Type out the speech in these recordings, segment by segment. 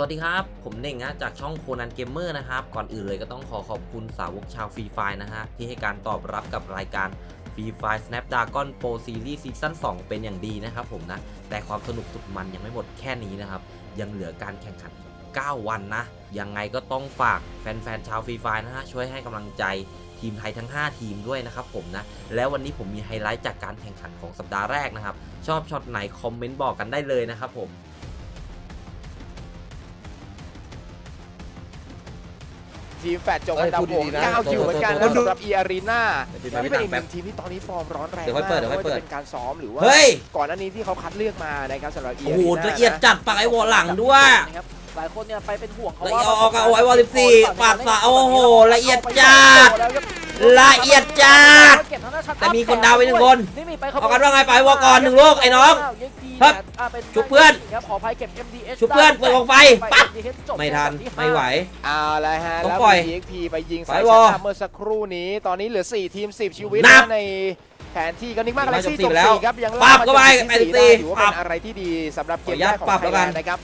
สวัสดีครับ ผมเน่งนะจากช่องโคนันเกมเมอร์นะครับ ก่อนอื่นเลยก็ต้องขอขอบคุณสาวกชาวฟรีไฟนะฮะ ที่ให้การตอบรับกับรายการฟรีไฟ Snapdragon Pro Series Season 2 เป็นอย่างดีนะครับผมนะ แต่ความสนุกสุดมันยังไม่หมดแค่นี้นะครับ ยังเหลือการแข่งขัน 9 วันนะ ยังไงก็ต้องฝากแฟนๆ ชาวฟรีไฟนะฮะ ช่วยให้กำลังใจทีมไทยทั้ง 5 ทีมด้วยนะครับผมนะ แล้ววันนี้ผมมีไฮไลท์จากการแข่งขันของสัปดาห์แรกนะครับ ชอบช็อตไหนคอมเมนต์บอกกันได้เลยนะครับผม ทีมแฟดจบอันดับเอ้ยพูดหกดีๆนะเก้าคิวเหมือนกันโทษนะโทษสำหรับเออารีนาเดี๋ยวนี่ไปเป็นนั่อีงกหแป๊บนึ่งทีมที่ตอนนี้ฟอร์มร้อนแรงเดี๋ยวค่อยเปิดเดี๋ยวค่อยเปิด ไม่ว่าจะเป็นการซ้อมหรือว่า เฮ้ย ก่อนหน้านี้ที่เขาคัดเลือกมานะครับสำหรับเอโอ้อาโหรีนาละเอียดจัดปากไอ้วอหลังด้วย นะครับหลายคนเนี่ยไปเป็นห่วงเขาละว่าเอียดออกเอาไว้วอล14ปาดฝาโอ้โหละเอียดจัดละเอียดจัดแต่มีคนดาวไปหนึ่งคนนี่มีไปเอากันว่าไงไปวอก่อนหนึ่งลูกไอ้น้อง ครับชุบเพื่อนครับขออภัยเก็บ MDH ชุบเพื่อนเปิดกองไฟปั๊บ MDH จบไม่ทันที่ห้าไม่ไหว เอาละฮะต้องแล้วปล่อยมี EXP ไปยิงไปใส่วอชนะเมื่อสักครู่นี้ตอนนี้เหลือ 4 ทีม 10 ชีวิตนับนะในแผนที่ก็นิกมากนิอะไรกมากจบซี่สี่จบแล้วสี่ครับยังปั๊ล่าบมาเข้าไปจนที่สี่ไปสี่ได้ถือว่าเป็นปั๊บอะไรที่ดีสำหรับเกมขออนุญาแรตกของปรับไทแล้วยกันแลนด์นะครับ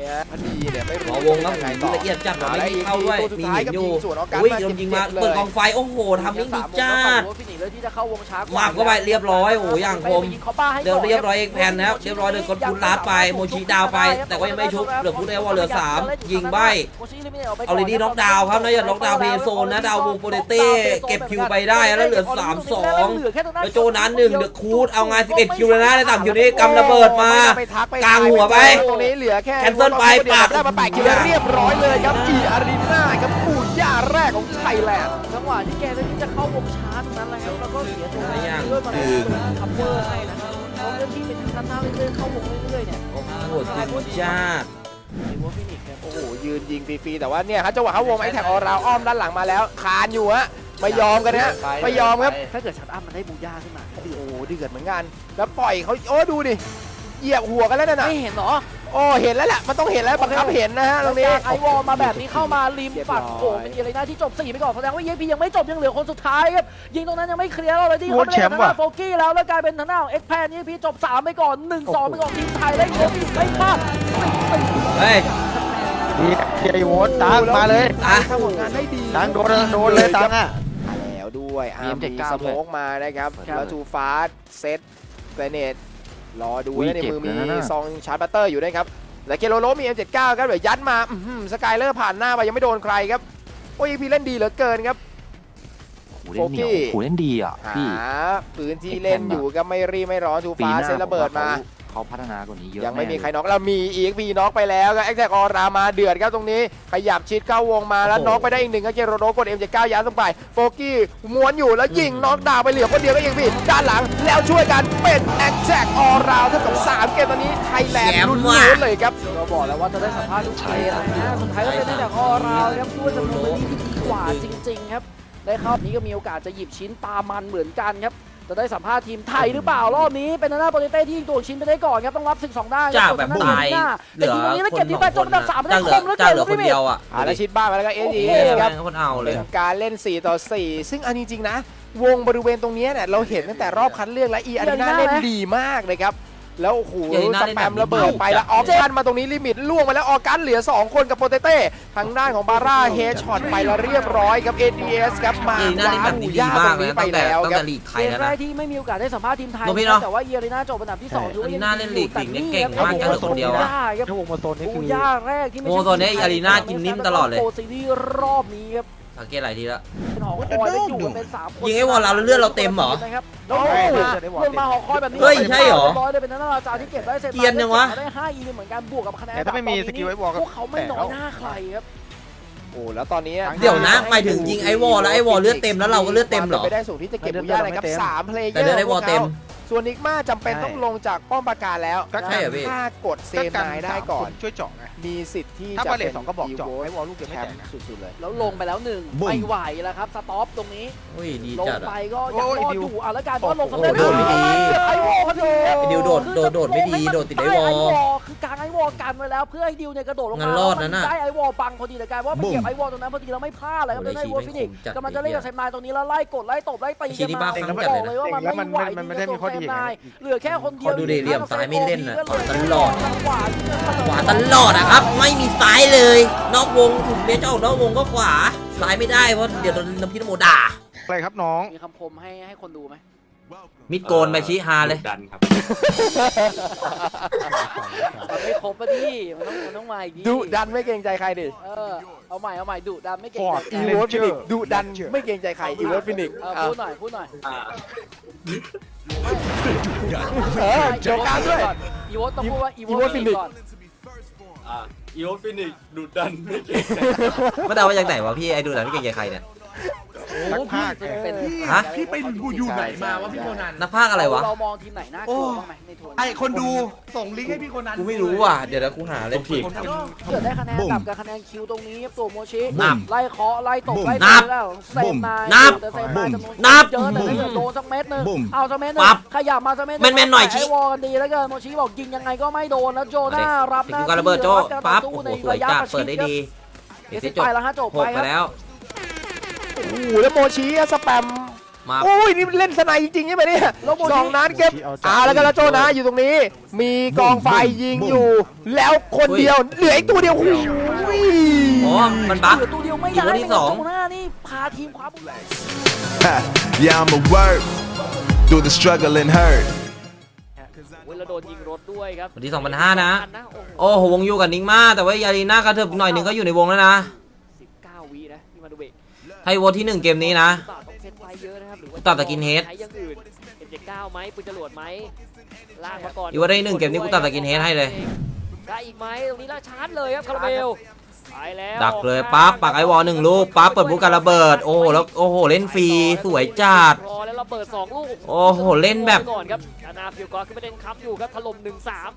เนี่ยพอดีเนี่ยไม่หมรู้อวงครับยังไงต่อละเอียดจัดหน่อยเอาละไม่ยิงเข้าด้วยอีกตัวสุดมีท้ายหินอยู่กับยิงสวนออกกันอุ้ยมาโดนยิงมาเจ็บๆเลยเปิดกองไฟโอ้โหทำได้ดีจัดฟินิกเลยที่จะเข้าวงช้ากหมับเข้าไปเรียบร้อยโอ้โหอย่างคมไปยิงเขาป้าให้เดี๋ยวก่นเรียบร้อยเอกแพนนะครับเรียบร้อยเลยกดฟูลลาดไปโมชิดาวไป แต่ก็ยังไม่ชุบเหลือฟูลไอวอลเหลือสามยิงใบเอาเลยดีน็อกดาวน์ครับนะอย่าน็อกดาวน์เพย์โซนนะดาววงโปเตเต้เก็บคิวไปได้แล้วเหลือ3-2แล้วโจนั้นหนึ่งเดอะคูดเอางาน11คิวเลยนะในต่ำคิวนี้กำระเบิดมาไปทักไปกลางหัวไปตรงนี้เหลือแค่แคนเซิลไปปาดได้มาแปดคิวเรียบร้อยเลยครับอีอารีนาครับปู่ย่าแรกของไทยแลนด์จังหวะที่แกเล่นที่จะเข้าวงช้าตรงนั้นแหละครับแล้วก็เสียตัวหลายอย่างด้วยมันคือคัพเวอร์ให้นะครับเขาเล่นที่เป็นด้านหน้าเรื่อยๆเข้าวงเรื่อยๆเนี่ยโอ้โหสุดยอดไอ้วัวฟินิกส์ครับโอ้โหยืนยิงฟรีๆแต่ว่าเนี่ยฮะจังหวะเขาวงไอ้แท็กออราวอ้อมด้านหลังมาแล้วคานอยู่ฮะไม่ยอมกันนะไม่ยอมครับถ้าเกิดชัดอัพมันได้บูย่าขึ้นมาโอ้โหเดือดเหมือนกัน แล้วปล่อยเขาโอ้ดูดิเหยียบหัวกันแล้วนะไม่เห็นเหรอ โอ้เห็นแล้วแหละมันต้องเห็นแล้วบังคับเห็นนะฮะตรงนี้ไอวอลมาแบบนี้เข้ามาริมเรียบร้อยฝั่งโขงเป็นเอเลน่าที่จบ4ไปก่อนแสดงว่าเยพียังไม่จบยังเหลือคนสุดท้ายครับยิงตรงนั้นยังไม่เคลียร์เราเลยที่โอ้เขาไม่ได้แชมป์ว่ะโฟกี้แล้วแล้วกลายเป็นทางหน้าของเอ็กแพนเยพีจบ3ไปก่อน 1 2 ไปก่อนทีมไทยได้โค้อีกไม่พลาดเฮ้ยดีเทียโวตตังมาเลยอะทำผลงานได้ดีตังโดนโดนเลยตังอะมาแล้วด้วยอาร์มมีมี M79 สโมกมานะครับครับแล้วทูฟาสเซตเกรเนต รอดูอุ้ยนะในมือเจ็มีบนะน่ะซองชาร์จบัตเตอร์อยู่นะครับแต่เคโลโลมี M79 ครับเดี๋ยวยัดมาอื้อหือสกายเลอร์ผ่านหน้าไปยังไม่โดนใครครับ โอ้ยพีเล่นดีเหลือเกินครับโหเล่นเหนียวโฟกี้โหเล่นดีอะหาพี่พื้นที่เล่นอยู่ก็ไม่รีบไม่ร้อนทูปีฟาหสน้าเซตระเบิดมา เขาเขาพัฒนากว่านี้เยอะยังไม่มีแน่ใครน็อกแล้วมีอีกพีน็อกไปแล้วครับแอคแท็กออรามาเดือดครับตรงนี้ขยับชิดเข้าวงมาแล้วโอ้โหน็อกไปได้อีกหนึ่งครับเจโรโดกด M79 ยัดลงไปโฟกี้ม้วนอยู่แล้วยิงน็อกดาวน์ไปเหลือคนเดียวก็ยิงพี่ด้านหลังแล้วช่วยกันเป็นแอคแท็กออราวเท่ากับ3เกมตอนนี้ไทยแลนด์แชมป์ลุ้นว่ะๆเลยครับเราบอกแล้วว่าจะได้สัมภาษณ์ทุกเกมนะสุดท้ายก็เป็นได้แต่ข้อราวครับด้วยจำนวนที่ดีกว่าจริง ๆ ครับ ได้เข้ารอบนี้ก็มีโอกาสจะหยิบชิ้นปลามันเหมือนกันครับ จะได้สัมภาษณ์ทีมไทยหรือเปล่ารอบนี้เป็นหน้าโปรเตเต้ที่ยิงตัวชิ้นไปได้ก่อนครับต้องรับศึกสองด้านจากแบบตายแต่ทีมนี้แล้วเก็บที่ไปจบอันดับสามได้จากเหลือคมแล้วจากเก่งเหลือคนพี่เดียวอะอ่าแล้วชิดบ้านมาแล้วก็เอโอ้สโหเอแม่ครับงคนเอาเลยเป็นการเล่น 4 ต่อ 4 ซึ่งเอันจริงๆนะ วงบริเวณตรงเนี้ยเนี่ยเราเห็นตั้งแต่รอบคัดเลือกและอีอารีนาเล่นดีมากเลยครับ แล้วโอ้โหอีอารีน่าสเล่นแปแบบมนี้ระเบิดไปแล้วออฟชันมาตรงนี้ลิมิตล่วงมาแล้วออกัสเหลือ 2 คนกับโปเตเต้ทางด้านของบาร่าเฮดช็อตไปแล้วเรียบร้อยกับ ADS ครับมาอีน่าเล่นแบบนี้ดีมากเลยนะตั้งแต่ตั้งแต่ลีกไทยเกมแล้วแรนะ กที่ไม่มีโอกาสได้สัมภาษณ์ทีมไทยโนพี่เนอะแต่ว่าเอียรีนาจบอันดับที่สองถือว่าอารีน่าเล่นลีกแต่ลีกเนี่ยเก่งมากนี่จังเลยคนเดียวอะครับถ้าวงมาโซนนี่บูคือย่าแรกที่ไม่โมใช่โซนเนี่ยอารีน่ากินนิ่มตลอดเลย โปรซีรีส์รอบนี้ครับ สังเกตหลายทีแล้วเป็นหอคอยแล้วอยู่กันเป็นสามคนยิงไอ้วอลเราแล้วเลือดเราเต็มเหรอนะครับแล้วลงมาลงมาหอคอยแบบนี้เฮ้ยใช่เหรอเรียบร้อยเลยเป็นนักอาจารย์ที่เก็บได้เซนเกรียนยังวะ ได้ห้าอีเหมือนกันบวกกับคะแนนแต่ถ้าไม่มีตอนนี้สกิลไอ้วอลก็ พวกเขาไม่น้อยหน้าใครครับ โอ้แล้วตอนนี้เดี๋ยวนะหมายถึงยิงไอ้วอลแล้วไอ้วอลเลือดเต็มแล้วเราก็เลือดเต็มเหรอ ไปได้สูงที่จะเก็บบุย่าเลยครับสามเพลย์เยอร์แต่เลือดไอ้วอลเต็ม ส่วนนิกมาจำเป็นใช่ต้องลงจากป้อมปราการแล้วก็ใช่เหรอพี่ ถ้ากดเซฟนายได้ก่อน ช่วยเจาะไง มีสิทธิ์ที่ถ้าจะบาเลเป็ตนสองก็บอกเจาะอีโวไอ้วอลลูกเดียวแชไม่มแตกป์นะ สุดๆเลย แล้วลงไปแล้วหนึ่งบุ้ม ไม่ไหวแล้วครับ สต็อปตรงนี้อุ้ยดีลงจัดไปอะก็ยังโอ้ยรอดดิวอยู่อะแล้วกลารว่าลงสำโอ้เร็จโหโดดไม่ดีไอวอลพอดีไอ้ดิวโดดโดดโดดไม่ดีโดดติดไอ้วอลคือกลางไอวอลอลกันไว้แล้วเพื่อให้ดิวเนี่ยกระโดดลงงั้มานรอดนะน่ะได้ไอวอลบังพอดีเลยกลายว่ามันเก็บไอวอลตรงนั้นพอดีแล้วไม่พลาดเลยครับโอ้ได้ยไอวอลชีฟิวินิตกผมจัดกำลังจะเล่นกับไอ้เซมนายตรงนี้แล้วไล่กดไล่ตบไล่ตีชีกันนี่มาบ้าผมฟังบจัดอกเลยนะเลยว่ามันแล้วมันไม่ไหวมันไม่ได้มีข้อดีเซมไงนายเหลือแค่คนเดียวขอดูดิเหลี่ยมซ้ายไม่เล่นน่ะก็ขวาตลอดขวาที่จะขวาตลอดนะครับ ไม่มีซ้ายเลย นอกวงถึงเบสจะออกนอกวงก็ขวาซ้ายไม่ได้เพราะเดี๋ยวโดนน้ำพิษนโมด่าอะไรครับน้องมีคำคมให้ให้คนดูไหม มิดโกนไปชี้ฮาเลยดันครับ มันไม่ครบปะดิมันต้องมันต้องมาอีกดุดันไม่เกรงใจใครดิเออเอาใหม่เอาใหม่ดุดันไม่เก่งฟอร์ดใจอีใครโวฟินิกดุดันไม่เกรงใจใครอีโวฟินิกเออพูดหน่อยพูดหน่อยอ่าเออโจการด้วย อีโวต้องพูดว่าอีโว Evo ฟินิ Phoenix ก่อนอ่าอีโอฟินิกดูดันไม่เก่งใจไม่ได้ว่าจากไหนวะพี่ไอ้ดูหนังพี่เก่งใจใครเนี่ย นักพากย์เป็นฮะ พี่ไปดูอยู่ไหนมาวะพี่โคนันนักพากย์อะไรวะ เรามองทีมไหนน่ากลัวบ้างไหมในทัวร์ไอคนดูส่งลิงก์ให้พี่โคนันกูไม่รู้ว่ะ เดี๋ยวนะกูหาเลยผิดคนดูเกิดได้คะแนนดับกับคะแนนคิวตรงนี้ครับตัวโมชินับไล่เคาะไล่ตบไล่นัตีบแล้วเซมนายนับแต่เซมนายจำนวนนับเยอะแต่ถ้าเกิดโดนสักเม็ดหนึงบุ้มเอาสักเม็ดหนึปั๊งบขยับมาสักเม็ดแม่นๆหน่อยชิไวอลกันดีแล้วกันโมชิบอกยิงยังไงก็ไม่โดนแล้วโจน่ารับหถึน้างการระเบิดโจ้ที่ปั๊บจะโอ้โหในสวยระยะจัดประชิเปิดได้ดีเดี๋เดี๋ยยววจะจบสิไปแล้วฮะจบหไปกคไปรับ แล้ว โอ้โหแล้วโมชีอะสแปมมา โอ้ยนี่เล่นสไนด์จริงๆใช่ไหมเนี่ยแล้วโมชิ สองนัดเก็บโมชิเอาจับอ่าแล้วก็แล้วโจนะอยู่ตรงนี้ มีกองไฟยิงบุ้มอยู่ แล้วคนเดียวเหลืออีกตัวเดียวโอ้ยอ๋อมันบั๊ก เหลือตัวเดียวไม่อีได้กคนที่สองโจน่านี่พาทีมคว้า yeah, I'ma work through the struggle and hurt. โอ้ยแล้วโดนยิงรถด้วยครับวันที่2,500นะ โอ้โหโอ้โหวงอยู่กับนิงมาแต่ว่ายารีน่ากระเถิบหน่อยหนึ่งก็อยู่ในวงแล้วนะ 19วินะนี่มาดูเบรก ไทยโวตที่หนึ่งเกมนี้นะต่อต้องเซตไฟเยอะนะครับหรือว่าต่อตะกินเฮดใช้อย่างอื่นเอ็นเจ็ดเก้าไหมปืนจรวดไหมลากมาก่อนอีกว่าได้หนึ่งเกมนี้กูตัดตะกินเฮดให้เลย ได้อีกไหมตรงนี้ล่าชาร์จเลยครับคาราเมลไปแล้ว ดักเลยปั๊บปักไอวอลหนึ่งลูกปั๊บเปิดบุกการระเบิด โอ้โหแล้วโอ้โหเล่นฟรีสวยจัดรอแล้วเราเปิดสองลูกโอ้โหเล่นแบบก่อนครับอานาฟิลกอร์ขึ้นประเด็นค้ำอยู่ครับถล่มหนึ่งสาม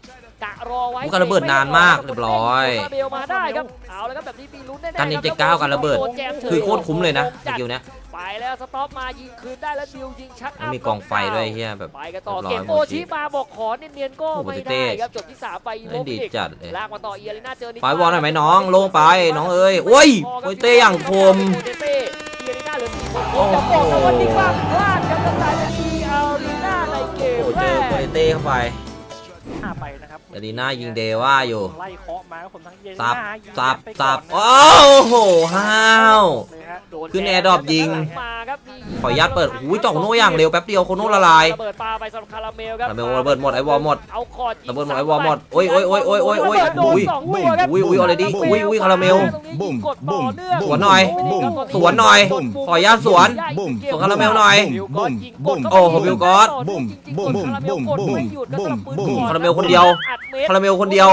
กะรอไว้บุกการระเบิดนานมากเรียบร้อยคาราเมลมาได้ครับเอาแล้วครับแบบนี้มีลุ้นแน่ๆการยิงคเจ็ดเก้าการระเบิดโนแจมเฉยคือโคตรคุ้มเลยนะสจัดกิลเนี้ย ไปแล้วสต็อปมายิงคืนได้แล้วดิวยิงชัดมันอัพมีกองไฟด้วยเฮียแบบ ไปกันต่อเรียบร้อยเก็บโอชิมาบอกขอเนียนๆก็โอ้โหไม่เต้ได้ครับจบที่สามไปอีโวเล่นดีฟินิกจัดเลยลากมาต่อเอียริน่าเจอนิไฟวอลหน่อยไหมน้องลงไปน้องเอ้ยโอ้ยโอ้ยเต้อย่างคมเต้เต้เอียริน่าเหลือสี่คนโอ้โหจะบอกนะว่านิกว่าพลาดครับกลายเป็นอีเอริน่าในเกมโอ้โหแรเจอกโคเต้เข้าไปหน้าไปนะครับยารีน่ายิงเดว่าอยู่ไล่เคาะมาครับผมทั้งเย็นสับหน้ายิงสับไปสับก่อนนะโอ้โหห้าวเลยฮะโด ขึ้น Air Drop ยิงมาครับมีขออนุญาตเปิดหูยจ่องโน่อย่างเร็วแป๊บเดียวโคโน่ละลายระเบิดปลาไปสำหรับคาราเมลครับคาราเมลระเบิดหมดไอ้วอลหมดเอาคอร์ดยิงระเบิดหมดไอ้วอลหมดโอ้ยโอ้ยโอ้ยโอ้ยโอ้ยโอ้ยโดนสองลูกครับอุ้ยอุ้ย already อุ้ยอุ้ยคาราเมลบุ้มกดต่อเนื่องสวนหน่อยบุ้มสวนหน่อยขออนุญาตสวนบุ้มสวนคาราเมลหน่อยบุ้มบุ้มโอ้โหวิวก๊อตบุ้มบุ้มบุ้มบุ้มบุ้มบุ้มบุ้มคาราเมลคนเดียวคาราเมลคนเดียว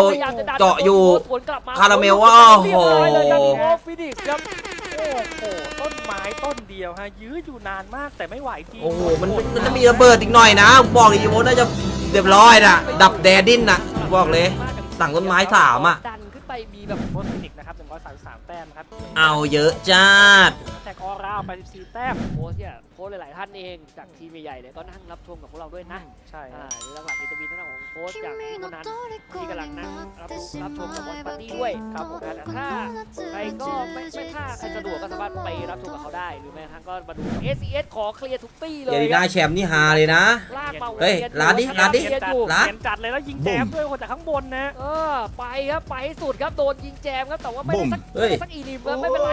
เจาะอยู่สวนกลับมคาราเมลว่าโอ้โห เรียบร้อยเลยครับโอ้ฟินิกส์ครับโอ้โหต้นไม้ต้นเดียวฮะ ยื้ออยู่นานมากแต่ไม่ไหวจริงโอ้โหมันมันจะมีระเบิดอีกหน่อยนะบอกเลยอีโวน่าจะเรียบร้อยนะดับแดดดิ้นนะบอกเลยสั่งต้นไม้สามอะ ดันขึ้นไปมีแบบโพสฟินิกส์นะครับ133แต้มครับเอาเยอะจัดแท็กออร่าไป14แต้มโค้ชเนี่ยโค้ชหลายๆท่านเองจากทีมใหญ่ๆเนี่ยก็นั่งรับชมกับพวกเราด้วยนะ ใช่อ่าฮะหรือหลักๆเนี่ยจะมีหน้าของ โค้ชจากทีมคนนั้นที่กำลังนั่งรับรู้รับชมกับบอลปาร์ตี้ด้วยครับผมแต่ถ้าใครก็ไม่ไม่ถ้าใครสะดวกก็สามารถไปรับชมกับเขาได้หรือแม้กระทั่งก็มาดู SES ขอเคลียร์ทุกตี้เลยเยารีคน่ารับแชมป์นี่ฮาเลยนะ ลากมาเฮ้ยวีนร้านดิอยู่ร้านดิเวียอยู่ร้านเปลี่ยนจัดเลยแล้วยิงแจมด้วยคนจากข้างบนนะ เออไปครับไปให้สุดครับโดนยิงแจมครับแต่ว่าไม่ได้สักเฮ้ยไม่ได้สักอีนิมครับไม่เป็นไร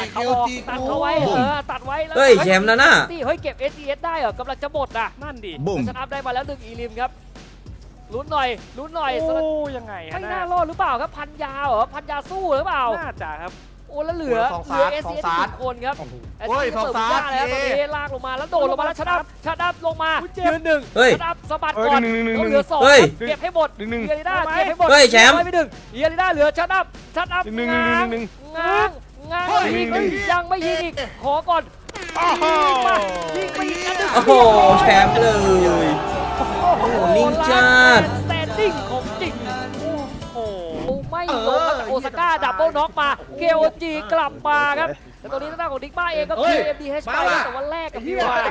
ตัดเขาออกตัดเขาไว้เออตัดไว้แล้ว เฮ้ยแชมป์นะน่ะนี่เฮ้ยเก็บ SES ได้เหรอ กำลังจะหมดอะ นั่นดิบุ้ม ชนะได้มาแล้วหนึ่งอีลิมครับ ลุ้นหน่อยลุ้นหน่อยโอ้สลัดยังไงฮะไม่น่ารอดหรือเปล่าครับพันยาเหรอพันยาสู้หรือเปล่าน่าจะครับ โอ้แล้วเหลือสองเหลือซาร์เอสสองเอสซาร์สิบคนครับโอ้ยเอสสองเอสซาร์เสิร์ฟไม่ได้แล้วตอนเย้นี้ลากลงมาแล้วโดดลงมาแล้วชัดอัพชัดอัพลงมาอุ๊ยเจ็บยืนหนึ่งเฮ้ยชัดอัพสะบัดเอ้ยก่อนหนึ่งหนึ่งหนึ่งแล้วเหลือสองเฮ้ยเก็บให้หมดหนึ่งหนึ่งเฮียริด้าเก็บให้หมดเฮ้ยแชมป์ไปหนึ่งเฮียริด้าเหลือชัดอัพชัดอัพหนึ่งหนึ่งง้างหนึ่งหนึ่งง้างง้างเฮ้ยยิงหนึ่งหนึ่งยังไม่ยิงอีกขอก่อนโอ้โหยิงไปอีกนัดหนึ่งโอ้โหแชมป์เลยโอ้โหนิ่งจัดสแตนดิ้งของจริง โอ้โห ไม่ลงมาจากโอซาก้าดับเบิลน็อกมา เกโอจีกลับมาครับแล้วตรงนี้ทางด้านของดิกบ้าเองก็คือ MDH ไปบ้านะว่ะแต่ว่าแลกกับพี่วาย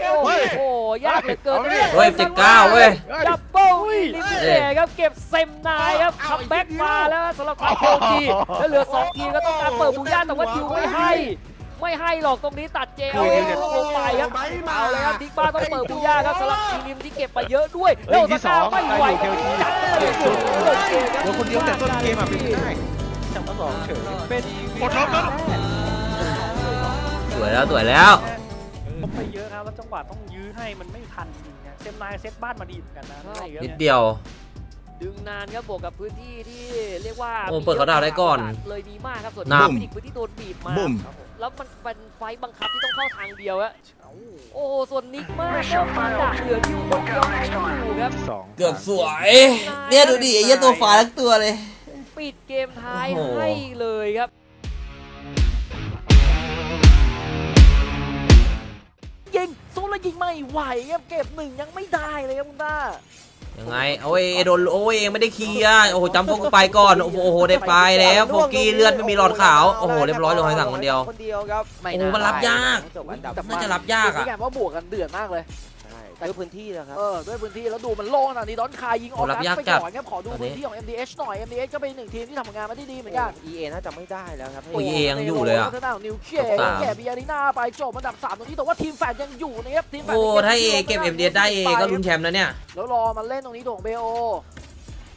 โอ้โห ยากเหลือเกินเนี่ยเฮ้ยเจ็ดเก้าเว้ย ดับเบิลลิมิเต้ครับเก็บเซมนายครับคัมแบ็กมาแล้วสำหรับทางโคจีแล้วเหลือ2ทีก็ต้องการเปิดบูย่าแต่ว่าดิวไม่ให้ ไม่ให้หรอกตรงนี้ตัดเจลเองลงไปครับเอาเลยครับดิกบ้าต้องเปิดบูย่าครับสำหรับทีมที่เก็บมาเยอะด้วยเฮ้ยที่สองไม่ไหวได้อยู่ KOT จัดเลยสุดเลยเกมครับโดนคนเดียวแต่ต้นเกมอะเป็นไม่ได้จังหวะสองเฉยเป็นกดล็อกแล้วสวยแล้วสวยแล้วผมไปเยอะครับแล้วจังหวะต้องยื้อให้มันไม่ทันจริงนะเซมนายเซตบ้านมาดีเหมือนกันนะอะไรเงี้ยนิดเดียว ดึงนานครับบวกกับพื้นที่ที่เรียกว่าโอ้เปิดเขาดาวน์ได้ก่อนเลยดีมากครับส่วนนับฟินิกส์พื้นที่โดนบีบมาบุ้ม ครับผม แล้วมันเป็นไฟต์บังคับที่ต้องเข้าทางเดียวอะโอ้โหส่วนนิกมากก็มาดักเหลืออยู่คนเดียวไม่อยู่ครับสองเกือบสวย เนี่ยดูดิไอ้เหี้ยตัวฟ้าทั้งตัวเลย ปิดเกมท้ายโอ้โหให้เลยครับยิงสู้แล้วยิงไม่ไหวครับเก็บหนึ่งยังไม่ได้เลยครับคุณต้า ยังไงโอ้ยโดนโอ้ยเองไม่ได้เคลียร์โอ้โหจำพวกกูไปก่อนโอ้โหโอ้โหได้ไปแล้วโฟกี้เลือดไม่มีหลอดขาวโอ้โหเรียบร้อยเลยหอยสังคนเดียวคนเดียวครับไม่โอ้มันรับยากจบอันดับแต่น่าจะรับยากอะคือพี่แกว่าบวกกันเดือดมากเลยใช่ ด้วยพื้นที่นะครับ เออด้วยพื้นที่แล้วดูมันโล่งขนาดนี้ดอนคายยิงออกโอ้รับยากไปจัดก่อนครับขอดูตอนนี้ พื้นที่ของ MDH หน่อย MDH ก็เป็นหนึ่งทีมที่ทำงานมาได้ดีเหมือนกันโ EA น่าจะไม่ได้แล้วครับโอ้ย EA ยังอยู่เลยอะทางด้านของนิวเคลียสามแกบีอารีนาไปจบอันดับ3ตรงนี้แต่ว่าทีมแฟนยังอยู่นะครับทีมแฟนโอ้ยังถ้าเออยู่เก็บเอ็มเดได้เอก็ลุ้นแชมป์นะเนี่ย แล้วรอมันเล่นตรงนี้ของเบโอ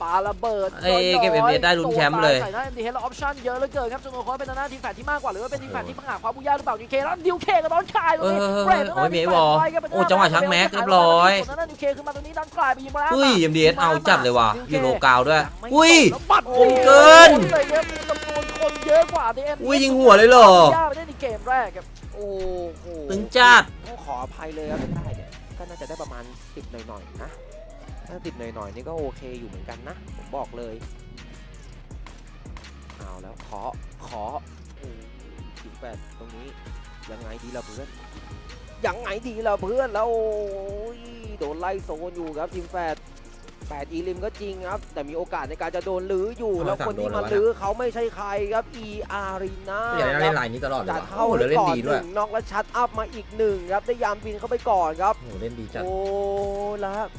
ปาระเบิดเอ้ยเก็บ MDH ได้ลุ้นแชมป์เลยใส่หน้า MDH แล้วออปชั่นเยอะเหลือเกินครับจำนวนคนเป็นทางด้านทีมแฟนที่มากกว่าหรือว่าเป็นทีมแฟนที่พังหาความบุญยาหรือเปล่านิวเคแล้วดิวเคกับดอนคายตรงนี้เออเบรดโอ้ยมีไอ้วอลโอ้จังหวะช้างแม็กเรียบร้อยส่วนทางด้านนิวเคขึ้นมาตรงนี้ดอนคายไปยิงมาแล้วอุ้ยเอ็มดีเอาจัดเลยว่ะยูโรกาวด้วยงไม่อุ้ยแล้วปัดคมเกินเลยครับมีจำนวนคนเยอะกว่าใน MDH อุ้ยยิงหัวเลยเหรอย่าไปได้ในเกมแรกครับโอ้โหตึงจัดต้องขออภัยเลยครับไม่ได้เนี่ยก็น่าจะได้ประมาณ10หน่อยๆนะ ถ้า10หน่อยๆนี่ก็โอเคอยู่เหมือนกันนะ ผมบอกเลย เอาแล้วขอขอโอ้สิบแปดตรงนี้ ยังไงดีล่ะเพื่อน ยังไงดีล่ะเพื่อนแล้วโอ้ยโดนไล่โซนอยู่ครับทีมแฟดแปดอีลิมก็จริงครับ แต่มีโอกาสในการจะโดนลื้ออยู่ทำไมแล้วคนที่มาฝั่งโดนเลยวะลื้อเขาไม่ใช่ใครครับ e arena อยากคเล่รับนลายนี้ตลอดเลยจัดว่ะเข้าโอ้โหเลแล้วเล่นยก่อนดีหด้วยนึ่งน็อกแล้วชัดอัพมาอีกหนึ่งครับได้ยามบินเข้าไปก่อนครับโอ้โหเล่นดีจัดโอ้แล้วครับ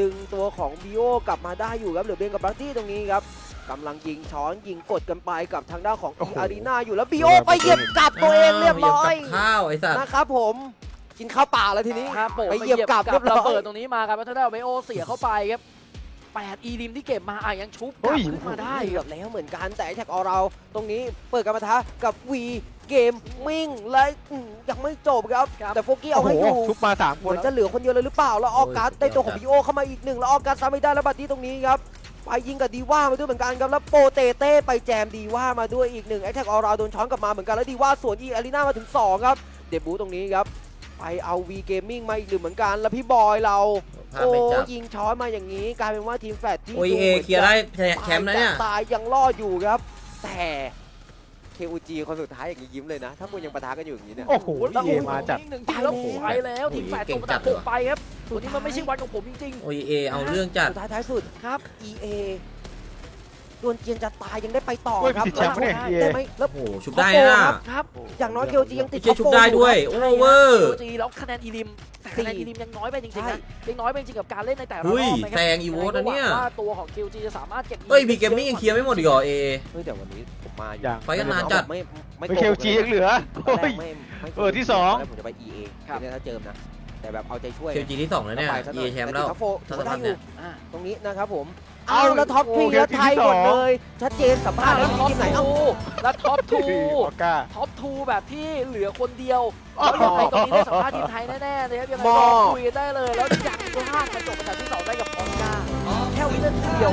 ดึงตัวของบิโอกลับมาได้อยู่ครับเหลือเบนกับบัตตี้ตรงนี้ครับกำลังยิงช้อนยิงกดกันไปกับทางด้านของโอ้อีโหอารีนาอยู่แล้วบิโอไปเหยียบกลับตัวเองเรียบร้อยเหบกับข้าวไอ้สัตว์นะครับผมกินข้าวเปล่าแล้วทีนี้ครับผมไปเหยียบกลับเรียบร้อยระเบิดตรงนี้มาครับแล้วทางด้านเบโอเสียเข้าไปครับแปดอีริมที่เก็บมาอะยังชุบกลับขึ้นมาได้เกืคอรับบแล้วเหมือนกันแต่แท็กออเราตรงนี้เปิดการปะทะกับวี เกมมิ่งและอืมยังไม่จบครับ แต่โฟกี้เอาโอ้โหให้อยู่ชุบมาสามคเหมืนอนจะเหลือคนเดียวเลยหรือเปล่า แล้วออกัสได้ตัวของบีโอเข้ามาอีกหนึ่งแล้วออกัสซ้ำไม่ได้แล้วบัตตี้ตรงนี้ครับ ไปยิงกับดีว่ามาด้วยเหมือนกันครับ แล้วโปเตเต้ไปแจมดีว่ามาด้วยอีกหนึ่งแอคแท็กออราโดนช้อนกลับมาเหมือนกันแล้วดีว่าสวนอีอารีนามาถึง2ครับเดบูตรงนี้ครับไปเอาวีเกมมิ่งมาอีกหนึ่งเหมือนกันแล้วพี่บอยเรา พลาดโอ้ไม่จับยิงช้อนมาอย่างนี้ กลายเป็นว่าทีมแฟดที่โอ้ยดูเอหมืนเคลียร์ได้แชมป์นะเนี่ย ตายยังรอดอยู่ครับ แต่ KUG คนสุดท้ายอย่างนี้ยิ้มเลยนะ ถ้าคุณยังปะทะกันอยู่อย่างนี้เนี่ย โอ้โหแล้วเอมาจัดหนึ่งทีแล้วไปแล้วทีมแปดตกจากหกไปครับตัวนี้มันไม่ใช่วันของผมจริงโอ้ยเอเอาเรื่องจัดสุดท้ายท้ายสุดครับ EA ดวลเจียนจะตายยังได้ไปต่อโอ้ยครับผิดแชมป์ปะเนี่ยได้ไหมแล้วโอ้โหชุบได้นะ ครับอย่างน้อย KOG ยังติดเจ๊ชุบได้ด้วยโอ้เวอร์จีแล้วคะแนนอีลิมแต่คะแนนอีลิมยังน้อยไปจริงๆนะยังน้อยไปจริงกับการเล่นในแต่ละรเฮ้อยบนะครัแซงอีโวตนะเนี่ยว่าตัวของ QG จะสามารถเก็บเฮ้ยพีเกมมิ่งยังเคลียร์ไม่หมดอีกเหรอเอเฮ้ยแต่วันนี้ผมมาอยู่อย่างไฟกันนานจัดไม่ไม่ไม่โกเคหลกจีลยังเหลือตอนโอ้แรยกไม่ไม่เออที่สองตนแรกผมจะไป EA ครับเนี่ยถ้าเจิมนะแต่แบบเอาใจช่วยเคจีที่สองแล้วเนี่ยไปซะหเอน่อยแชมป์แล้วต่ติดท็อปโฟร์ถ้าถือว่าสำคัได้ญอเนี่ยู่ยอ่าตรงนี้นะครับผม เอาเอาแล้วท็อปโอ้ทีโหแล้วทีไทยที่หมสดองเลย ชัดเจนสัมภาษณ์แล้แล้ววท็อปทีมไหนทูเอ้าแล้วท็อปทูออก้า ท็อปทูแบบที่เหลือคนเดียวอ๋อแล้วยังไงตรงนี้ได้สัมภาษณ์ทีมไทยแน่ๆเลยครับยังไงมรออคุยกันได้เลย แล้วยังพลาดมาจบอันดับที่สองได้กับออสการ์แค่วินาทีเดียว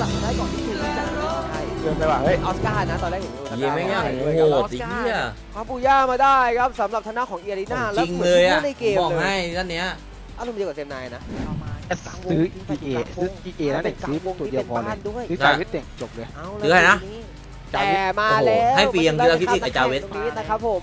จับได้ก่อนที่ทีมจะทีมไทยเกินไปว่ะเฮ้ย ออสการ์นะตอนแรกเห็นออสเยการ์ไม่งอย่างด้วโหครับดจริงเนี่ยคาปูย่ามาได้ครับสำหรับธนาของเอียรีนาจแล้วริงเหมืเลอนยที่อะพูดในเกมบอกเลยให้ด้านเนี้ยอารมณ์เดียวกับเซมนายนะเอามา ซื้อ EA ซื้อ EA นะเด็กซื้อตัวเดียวพอเลยด้วยซื้อจ่ายวิทย์เด็กจบเลยเอาซื้ออะไรนะแต่มาแล้วให้ฟรีอย่างเดียวคิดอีกไอ้จาเวสตรงนี้นะครับผม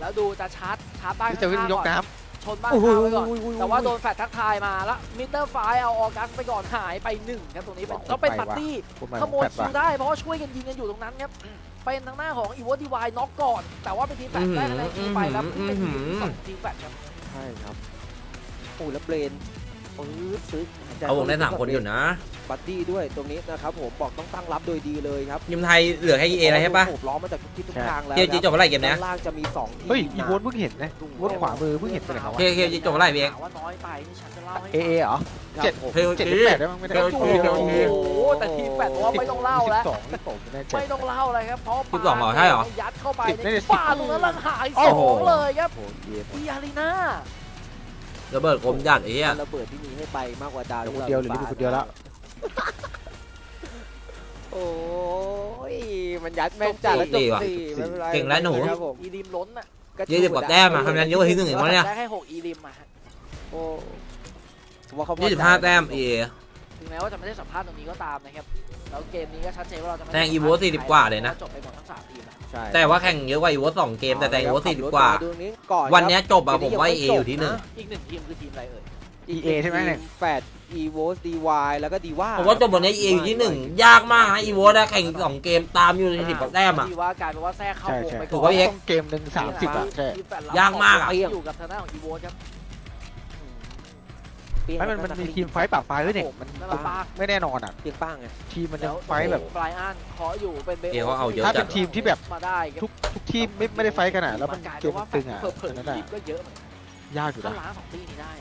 แล้วดูจะชาร์จชาร์จบ้านซื้อจ่ายวิทย์ยกข้างๆก่อนน้ชนบ้านข้างไว้ก่อน แต่ว่าโดนแฟลตทักทายมาแล้วมิเตอร์ไฟเอาออกัสไปก่อนหายไปหนึ่งครับตรงนี้เป็นแล้วเป็นปาร์ตี้ำผมมาขโมยแฟดคิว่ะวได้เพราะว่าช่วยกันยิงกันอยู่ตรงนั้นครับเป็นทางหน้าของอีวอดีวายน็อกก่อน แต่ว่าเป็นทีมแฟดได้คะแนนคิวไปแล้วที่เป็นทีมที่สองทีมแฟดครับใช่ครับโอ้แล้วเบรน ปื๊ดซื้อหยใจเอาวงได้สามคนอยู่นะบัดดี้ด้วยตรงนี้นะครับผมบอกต้องตั้งรับโดยดีเลยครับยิมไทยเหลือแค่ EA อะไรใช่ปะโอบล้อมมาจากทุกทิศทุกทางแล้วเกมจีจบเมื่อไหร่เกมเนี้ยด้านล่างจะมีสองทีมเฮ้ยอีโวนเพิ่งเห็นนะโวนขวามือเพิ่งเห็นไปไหนเขาเคเคจีจบเมื่อไหร่พี่เอกถามว่าน้อยไปนี่ฉันจะเล่าให้เอเอเหรอครับเจ็ดผมเฮ้ยเจ็ดหรือแปดได้มั้งไม่ได้เฮ้ยโอ้โหแต่ทีมแฟดบอกว่าไม่ต้องเล่าแล้วสองที่ผมไม่แน่ใจไม่ต้องเล่าเลยครับเพราะสิบสองเหรอใช่เหรอยัดเข้าไปสิบในไม่ได้สิบฝ้าตรงนั้นแล้วหายโอ้สอโหงเลยครับโอ้โหเย็นอีอารีนา ระเบิดกลมจัดไอ้เหี้ยระเบิดที่มีให้ไปมากกว่าดาวเดี๋ยวคนเดียวหรือมีคนเดียวแล้วโอ้ยมันยัดแม่งจัดแล้วจบสี่ไม่เป็นไรเก่งแล้วหนูครับผมอีริมล้นอะยี่สิบกว่าแต้มอะทำงานเยอะกว่าที่หนึ่งอีกมั้งเนี่ยได้แค่หกอีริมอะฮะโอ้ว่าเขาพอยี่สิบห้าแต้ม EA ถึงแม้ว่าจะไม่ได้สัมภาษณ์ตรงนี้ก็ตามนะครับแล้วเกมนี้ก็ชัดเจนว่าเราจะไม่แต้ม Evo 40กว่าเลยนะ จบไปหมดทั้งสามทีมอะใช่แต่ว่าแข่งเยอะกว่าอีวอสองเกมแต่แต่อีวอสี่สิบกว่า ดูนี้ก่อนวันเนี้ยจบอะผมว่า EA อยู่ที่หนึ่ง อีกหนึ่งทีมคือทีมอะไรเอ่ย EA ใช่ไหมเนี่ยแปด EVO DY แล้วก็ดีว่าผมว่าจบวันนี้ EA อยู่ที่หนึ่งยากมากนะอีวอสแข่งสองเกมตามอยู่ในสิบกว่าแต้มอะ ที่ว่ากลายเป็นว่าแทรกเข้าใช่วงใช่ไปถูก่กอป่ะนพี่เอ็กต้องเกมหนึ่งสามสิบอะใช่ทีมแฟนรับยากมากอะ อยู่กับทางด้านของอีโวครับ ไม่มันมันมีทีมไฟต์ปะปลายด้วยเนี่ยมันนั่นแหละป้าไม่แน่นอนอะเพียงป้างไงทีมมันยังไฟต์แบบปลายอันขออยู่เป็นเบเดี๋ยวเขาเอาเยอะถ้าเป็นทีมที่แบบ มาได้ครับทุกทุกทีมไม่ไม่ได้ไฟต์กันอะแล้วมันกลายเกเป็นมว่าตึงอะเผื่อนั่นๆแหละทีมก็เยอะเหมือนกันยากอยู่ถ้านะล้างสองทีนี้ได้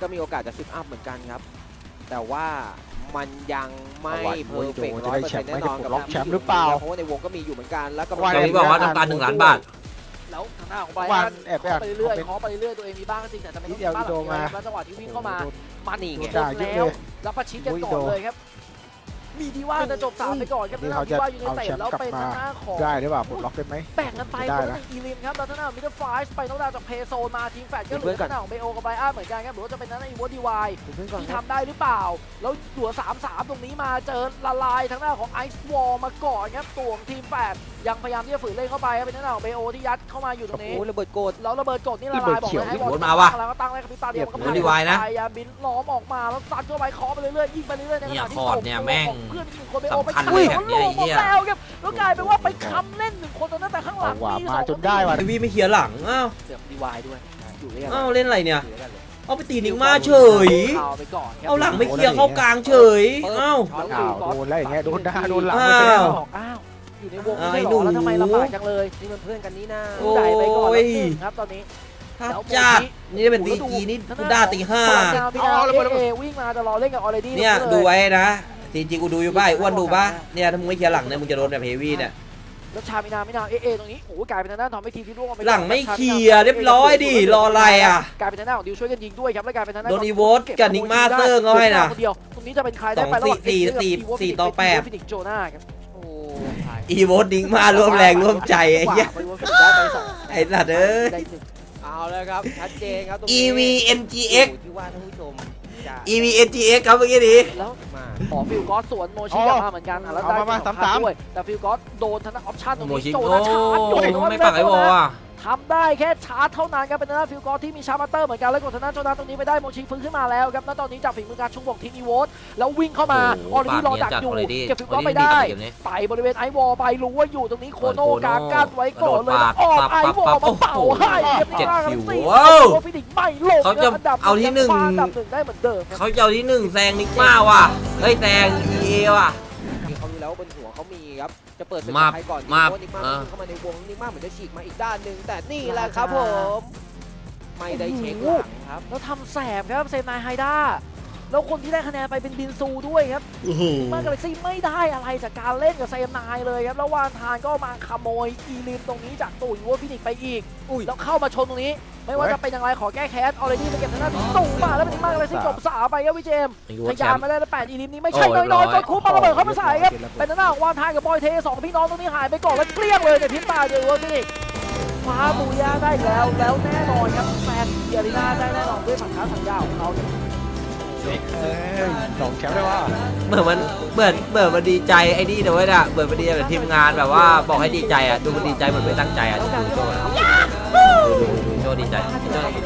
ก็มีโอกาสจะซิปอัพเหมือนกันครับ แต่ว่ามันยังไม่เพอร์เฟกต์จะร้อยได้เปอร์แชเซ็นมป์ต์ไหมแน่นอนจะกับล็อกแชมป์หรือเปล่าเพราะว่าในวงก็มีอยู่เหมือนกันแล้วก็วันตอนนี้บอกว่าต้องการหนึ่งล้านบาท แล้วทางหน้าของไบรวัอันนแอบไปเคาะอ่านไปเรื่อยคอมเมนต์ๆเคาะไปเรื่อยๆตัวเองมีบ้างก็จริงแต่จะไม่ต้องนิดเดียวมีบ้างหรอกโดนมาแล้วจังหวะที่วิ่งเข้ามา โดน มันนี่หไงมดด่าเยอะแล้เลวยแล้วประชิดกันก่อนเลยครับ มีดีว่าจะจบสามไปก่อนครับนี่ทางเขาด้านจะดีว่ายูไนเต็ดเอาแชมป์แล้วเป็นกลับมาทางหน้าของ ได้หรือเปล่าปลดล็อกได้ไหม แบ่งกันไปได้คนนะละหนึ่งอีลิมครับแล้วทางด้านมิดเดิลไฟส์ไปน้องดาวจากเพโซนมาทีมแฟดก็เหลือทางด้านของเบโอกับไบรอันเหมือนกันครับหรือว่าจะเป็นทางด้านอีวอดีวายเพื่อนก่อนที่ครับทำได้หรือเปล่า แล้วหัว3 3 ตรงนี้มาเจอละลายทางหน้าของไอซ์วอลมาก่อนครับตัวของทีมแปด ยังพยายามที่จะฝืนเล่นเข้าไปครับเป็นทางหน้าของเบโอที่ยัดเข้ามาอยู่ตรงนี้โอ้ระเบิดโกดแล้วระเบิดกดนี่ละลายบอกเลยให้ระเบิดเขียวบอลมาว่ะแล้วก็ตั้งได้กับพิตาเดียวก็โอ้ดีวายนะพยายามบินล้อมออกมาแล้วซัดเข้าไปเคอไปเรื่อยๆยิงไปเรื่อยๆในขเนี่ณะยที่คอร์ดเนี่ยแม่งเพื่อนอีกหนึ่งคนเบโอไปสำคัญขัเลยเขาแบบลเนี้ยงไอ้หมเหี้ยดแล้วครับแล้วกลายเป็นว่าไปค้ำเล่นหนึ่งคนตอนนั้นแต่ข้างหลัเอางว่ะมีมาสองจนได้ว่ะไอวีไม่เคลียร์หลังอ้าวเสือกดีวายด้วยอยู่ด้วยกันอ้าวเล่นอะไรเนี่ยอยู่ด้วยกันเลยเอาไปตีนิกมาเฉยเอาไปก่อนครับเอาหลังไม่เคลียร์เข้ากลางเฉยอ้าวแล้วอ้าวฟิลก๊อตโดนแล้วอย่างเงี้ยโดนหน้าโดนหลังอ้าวไม่ได้หรบอกอกอ้าว อยู่ในวงอ้าวไม่ไอ้ใช่หรอแล้วหนูทำไมลำบากจังเลยนี่มันเพื่อนกันนี่นะโอ้ใหญ่ไปก่อนแล้วยหนึ่งครับตอนนี้ทับจัดนี่เป็นตีจีนี่กูด่าตีห้าพี่ดาวเอวิ่งมาจะรอเล่นกับออเรดี้เนี่ยดูไว้นะจริงๆกูดูอยู่ป่ะไอ้อ้วนดูป่ะเนี่ยถ้ามึงไม่เคลียร์หลังเนี่ยมึงจะโดนแบบเฮฟวี่เนี่ยแล้วชามินามินาเอเอตรงนี้โอ้กลายเป็นทางด้านทอมไม่ทีมที่ร่วงลงไปหลังไม่เคลียร์เรียบร้อยดิรออะไรอะกลายเป็นทางด้านของดิวช่วยกันยิงด้วยครับแล้วกลายเป็นทางด้านโดนอีโวตกับนิกมาเซอร์เขาให้นะคนเดียวตรงนี้จะเป็นใครได้ไปสองสี่สี่สี่ต่อแปดฟินิกโจนาครับโอ้ อีโวตดิงมาร่วมแรงร่วมใจไอ้เหี้ยได้ไปสองไอ้สัตว์เอ้ยได้หนึ่งเอาเลยครับชัดเจนครับตรงนี้ EVNGX อยู่ที่ว่าท่านผู้ชมจะ EVNGX ครับเมื่อกี้นี้ แล้วมาขอฟิลกอสสวนโมชิกลับมาเหมือนกันอะแล้วได้เอามามาสองสามครั้งๆด้วยแต่ฟิลกอสโดนทางด้านออปชั่นตรงโมนี้ชิโจโกนาชาร์จอยู่ไม่ปักไอ้บอลอะ ทำได้แค่ชาร์จเท่านั้นครับเป็นทางด้านฟิลกอสที่มีชาร์มาเตอร์เหมือนกันแล้วกดทางด้านโจนาตรงนี้ไปได้โมชิฟื้นขึ้นมาแล้วครับแล้วตอนนี้จากฝีมือการชุงบกทีมอีโวตแล้ววิ่งเข้ามาออร์ดี้รอดักอยู่เก็บฟิลกอสไปได้ไปบริเวณไอวอลไปรู้ว่าอยู่ตรงนี้โคโนกากั้นไว้ก่อนเลยแล้วออกไอวอลมาเป่าให้เรียบร้อยครับสี่ฟินิกไม่ลงเขาจะอันดับเอาที่หนึ่งอันดับหนึ่งได้เหมือนเดิมครับเขาจะเอาที่หนึ่งแซงนิกมาว่ะเฮ้ยแซง EA ว่ะที่เขารู้แล้วว่าบนหัวเขามีครับ จะเปิดศึกมากับใครก่อนดีมาเพราะนิกมาเออ เข้ามาในวงนิกมาเหมือนจะฉีกมาอีกด้านหนึ่งแต่นี่แหละครับผม ไม่ได้เช็คหลังครับ แล้วทำแสบครับเซนายไฮด้า แล้วคนที่ได้คะแนนไปเป็นบินซูด้วยครับมากกาแล็กซี่ไม่ได้อะไรจากการเล่นกับเซนายเลยครับแล้ววานทานก็มาขโมยอีลิมตรงนี้จากตู่ยูวฟินิกไปอีกอุ้ยแล้วเข้ามาชนตรงนี้ ไม่ว่าจะเป็นอย่างไรขอแก้แค้นออเรดี้ไปเก็บทางด้านตู่มาแล้วเป็นมากกาแล็กซี่จบสามไปครับวิเจมส์ไอ้กูพว่าแชยายามมป์มาได้แล้วแปดอีลิมนี้ไม่ใช่โอ้น้อยเรีๆยบร้อยก็คุบมาระเบิดเข้ามาใส่ครับเป็นทางด้านของวานทานกับบอยเทสองพี่น้องตรงนี้หายไปก่อนแล้วเกลี้ยงเลยในพริบตาเดียวว่าพี่คว้าบูย่าได้อีกแล้วแล้วแน่นอนครับแฟนเกียริน่าได้แน่นอนด้วยผังค้าสัญญาของเขาเนี่ยเอ้ย สองแชมป์ได้ว่าเหมือนมันเหมือนเหมือนมันดีใจไอ้นี่นะเว้ยน่ะเหมือนมันดีใจแบบทีมงานแบบว่าบอกให้ดีใจอะดูมันดีใจเหมือนไม่ตั้งใจอะดูดูโจ้อะดูดูดูโจ้ดีใจโจ้แต่ว่าเป็น